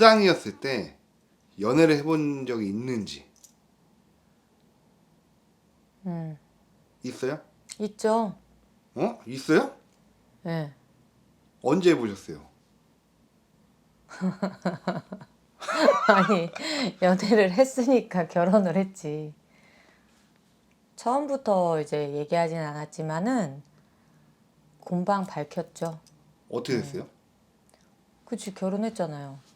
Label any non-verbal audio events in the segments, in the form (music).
무당이었을 때 연애를 해본 적이 있는지 음, 있어요? 있죠. 어? 있어요? 예. 언제 해보셨어요? (laughs) 아니, 연애를 했으니까 결혼을 했지. 처음부터 이제 얘기하진 않았지만은 금방 밝혔죠. 어떻게 됐어요? 그치, 결혼했잖아요.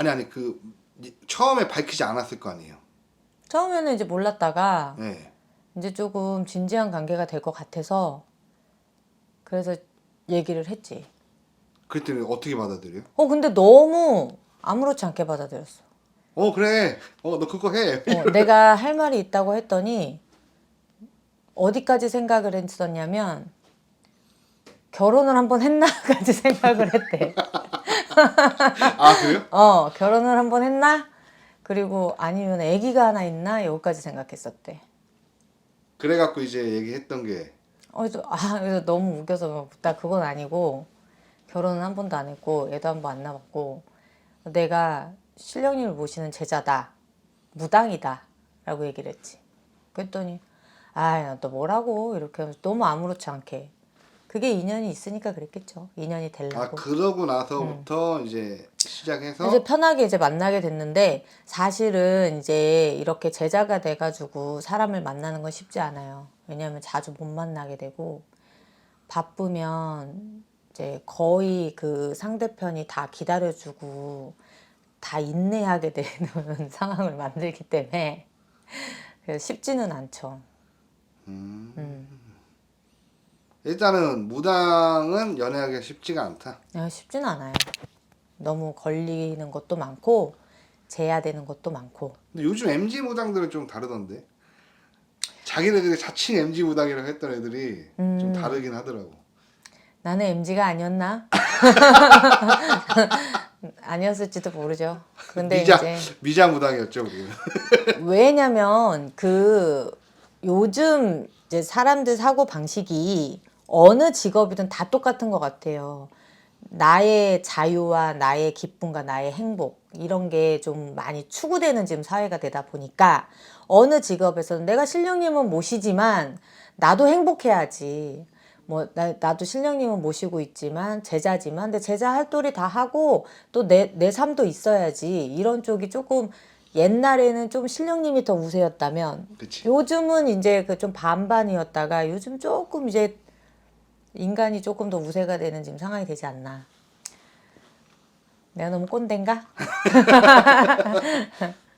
아니 아니 그 이- 처음에 밝히지 않았을 거 아니에요. 처음에는 이제 몰랐다가 네. 이제 조금 진지한 관계가 될 것 같아서 그래서 얘기를 했지. 그랬더니 어떻게 받아들여요? 어, 근데 너무 아무렇지 않게 받아들였어. 어 그래. 어 너 그거 해. 어, (laughs) 내가 할 말이 있다고 했더니 어디까지 생각을 했었냐면 결혼을 한번 했나까지 (laughs) 생각을 했대. 아 그래요? (laughs) 어, 결혼을 한 번 했나? 그리고 아니면 아기가 하나 있나? 여기까지 생각했었대. 그래갖고 이제 얘기했던 게 어, 그래서 아, 그래서 너무 웃겨서 나 그건 아니고 결혼은 한 번도 안 했고 애도 한 번 안 낳았고 내가 신령님을 모시는 제자다 무당이다 라고 얘기를 했지. 그랬더니 아또 뭐라고 이렇게 하면서 너무 아무렇지 않게 그게 인연이 있으니까 그랬겠죠. 인연이 아 되려고. 그러고 나서부터 이제 시작해서 이제 편하게 이제 만나게 됐는데 사실은 이제 이렇게 제자가 돼가지고 사람을 만나는 건 쉽지 않아요. 왜냐하면 자주 못 만나게 되고 바쁘면 이제 거의 그 상대편이 다 기다려주고 다 인내하게 (laughs) 되는 상황을 만들기 때문에 그래서 쉽지는 않죠. 일단은 무당은 연애하기가 쉽지가 않다. 아, 쉽지는 않아요. 너무 걸리는 것도 많고 재야 되는 것도 많고 근데 요즘 MG 무당들은 좀 다르던데. 자기네들이 자칭 MG 무당이라고 했던 애들이 음. 좀 다르긴 하더라고. 나는 MG가 아니었나? (laughs) 아니었을지도 모르죠. 근데 미자 이제 미자 무당이었죠 우리는. (laughs) 왜냐면 그 요즘 이제 사람들 사고 방식이 어느 직업이든 다 똑같은 것 같아요. 나의 자유와 나의 기쁨과 나의 행복 이런 게 좀 많이 추구되는 지금 사회가 되다 보니까 어느 직업에서는 내가 신령님은 모시지만 나도 행복해야지. 뭐 나, 나도 신령님은 모시고 있지만 제자지만 근데 제자 할 도리 다 하고 또 내 내 삶도 있어야지 이런 쪽이 조금 옛날에는 좀 신령님이 더 우세였다면 그치. 요즘은 이제 그 좀 반반이었다가 요즘 조금 이제 인간이 조금 더 우세가 되는 지금 상황이 되지 않나. 내가 너무 꼰대인가? (laughs)